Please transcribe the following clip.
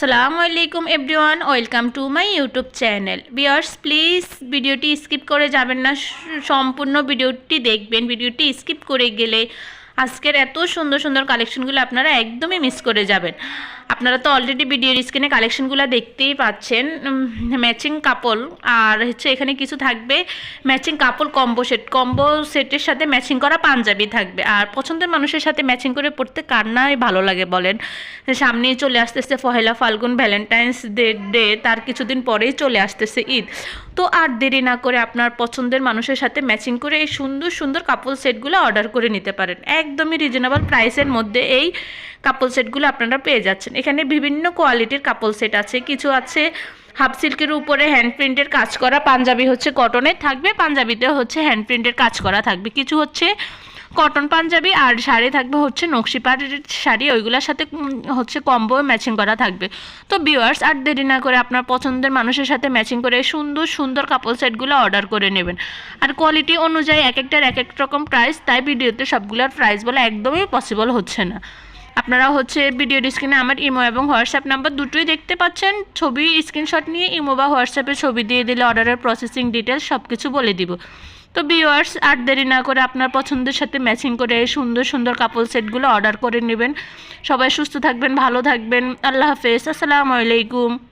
আসসালামু আলাইকুম everyone, welcome to my YouTube channel. Viewers please ভিডিওটি স্কিপ করে যাবেন না, সম্পূর্ণ ভিডিওটি দেখবেন। ভিডিওটি স্কিপ করে গেলে আজকের এত সুন্দর সুন্দর কালেকশনগুলো আপনারা একদমই মিস করে যাবেন। আপনারা তো অলরেডি ভিডিওর স্ক্রিনে কালেকশনগুলো দেখতেই পাচ্ছেন। ম্যাচিং কাপল আর হচ্ছে এখানে কিছু থাকবে। Matching couple combo set combo সেটের সাথে ম্যাচিং করা পাঞ্জাবি থাকবে। আর পছন্দের মানুষের সাথে ম্যাচিং করে পড়তে কার নাই ভালো লাগে বলেন। সামনেই চলে আসতেছে Pohela Falgun Valentine's day day তার কিছুদিন পরেই চলে আসতেছে ঈদ। তো আর দেরি না করে আপনার পছন্দের মানুষের সাথে ম্যাচিং করে এই সুন্দর সুন্দর কাপল সেটগুলো অর্ডার করে নিতে পারেন। একদমই রিজনেবল প্রাইসের মধ্যে এই কাপড় সেটগুলো আপনারা পেয়ে যাচ্ছেন। এখানে বিভিন্ন কোয়ালিটির কাপল সেট আছে। কিছু আছে হাফ সিল্কের উপরে হ্যান্ড প্রিন্টের কাজ করা, পাঞ্জাবি হচ্ছে কটনের থাকবে পাঞ্জাবিতে হচ্ছে হ্যান্ড প্রিন্টের কাজ করা থাকবে। কিছু হচ্ছে কটন পাঞ্জাবি আর শাড়ি থাকবে হচ্ছে নকশিপাড়ের শাড়ি, ওইগুলোর সাথে হচ্ছে কম্বো ম্যাচিং করা থাকবে। তো ভিউয়ার্স আর দেরি না করে আপনার পছন্দের মানুষের সাথে ম্যাচিং করে সুন্দর সুন্দর কাপড় সেটগুলো অর্ডার করে নেবেন। আর কোয়ালিটি অনুযায়ী এক একটার এক এক রকম প্রাইস তাই ভিডিওতে সবগুলোর প্রাইস বলা একদমই পসিবল হচ্ছে না। আপনারা হচ্ছে ভিডিও স্ক্রিনে আমার ইমো এবং হোয়াটসঅ্যাপ নাম্বার দুটোই দেখতে পাচ্ছেন। ছবি স্ক্রিনশট নিয়ে ইমো বা হোয়াটসঅ্যাপে ছবি দিয়ে দিলে অর্ডারের প্রসেসিং ডিটেলস সব কিছু বলে দিব। তো ভিওয়ার্স আর দেরি না করে আপনার পছন্দের সাথে ম্যাচিং করে এই সুন্দর সুন্দর কাপড় সেটগুলো অর্ডার করে নেবেন। সবাই সুস্থ থাকবেন, ভালো থাকবেন। আল্লাহ হাফেজ। আসসালামু আলাইকুম।